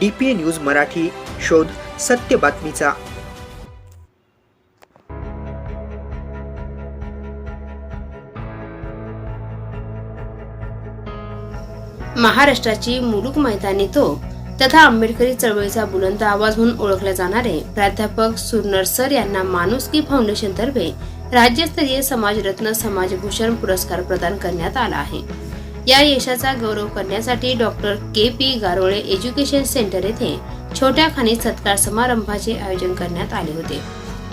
D P news Marathi शोध सत्य बातमीचा. महाराष्ट्राची मुलूक मैदानी तो. तथा आंबेडकरी चळवळीचा बुलंद आवाज म्हणून ओळखले जाणारे प्राध्यापक सुरनर सर यांना माणुसकी फाउंडेशन तर्फे राज्यस्तरीय समाजरत्न समाजभूषण पुरस्कार प्रदान करण्यात आला आहे. या यशाचा गौरव करण्यासाठी doctor K P Garole education centre येथे छोट्या खाणी सत्कार समारंभाचे आयोजन करण्यात आले होते.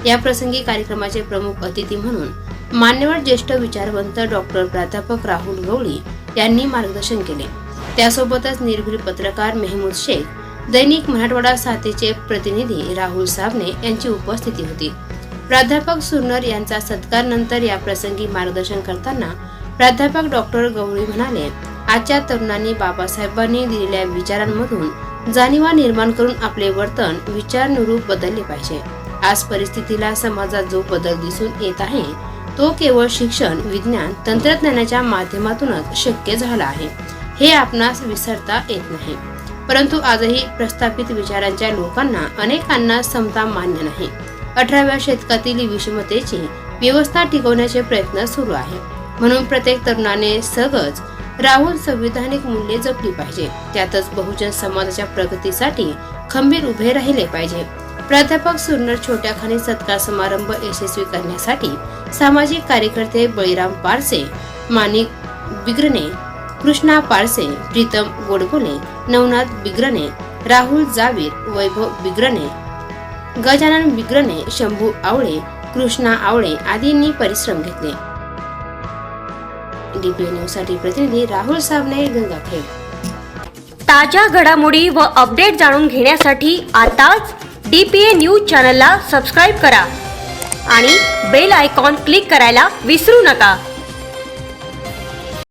या प्रसंगी कार्यक्रमाचे प्रमुख अतिथी म्हणून मान्यवर ज्येष्ठ विचारवंत डॉक्टर प्राध्यापक राहुल गवळी यांनी मार्गदर्शन केले. त्यासोबतच निर्भीड पत्रकार मेहमूद शेख दैनिक मराठवाडा साथीचे प्रतिनिधी राहुल साबणे यांची उपस्थिती होती. प्राध्यापक सुरनर यांचा सत्कार नंतर या प्रसंगी मार्गदर्शन करताना प्राध्यापक डॉक्टर गवळी म्हणाले आजच्या तरुणांनी बाबासाहेबांनी दिलेल्या विचारांमधून जाणीवा निर्माण करून आपले वर्तन विचारनुरूप बदलले पाहिजे. आज परिस्थितीला समाजात जो बदल दिसून येत आहे तो केवळ शिक्षण विज्ञान तंत्रज्ञानाच्या माध्यमातूनच शक्य झाला आहे. हे आपणास विसरता येत नाही. परंतु आजही प्रस्थापित विचारांच्या लोकांना अनेकांना समता मान्य नाही. अठराव्या शतकातील विषमतेची व्यवस्था टिकवण्याचे प्रयत्न सुरू आहे म्हणून प्रत्येक तरुणाने सहज राहून संविधानिक मूल्ये जपली पाहिजे. त्यातच बहुजन समाजाच्या प्रगतीसाठी खंबीर उभे राहिले पाहिजे. प्राध्यापक सुरनर छोट्या खाणी सत्कार समारंभ यशस्वी करण्यासाठी सामाजिक कार्यकर्ते बळीराम पारसे माणिक बिग्रणे कृष्णा पारसे प्रीतम गोडबोले नवनाथ बिग्रणे राहुल जावीर वैभव बिग्रणे गजानन बिग्रणे शंभू आवळे कृष्णा आवळे आदींनी परिश्रम घेतले. डीपीए न्यूजसाठी प्रतिनिधी राहुल साबणे गंगाखेड ताज्या घडामोडी व अपडेट जाणून घेण्यासाठी आताच डीपीए न्यूज चॅनलला सबस्क्राईब करा आणि बेल आयकॉन क्लिक करायला विसरू नका.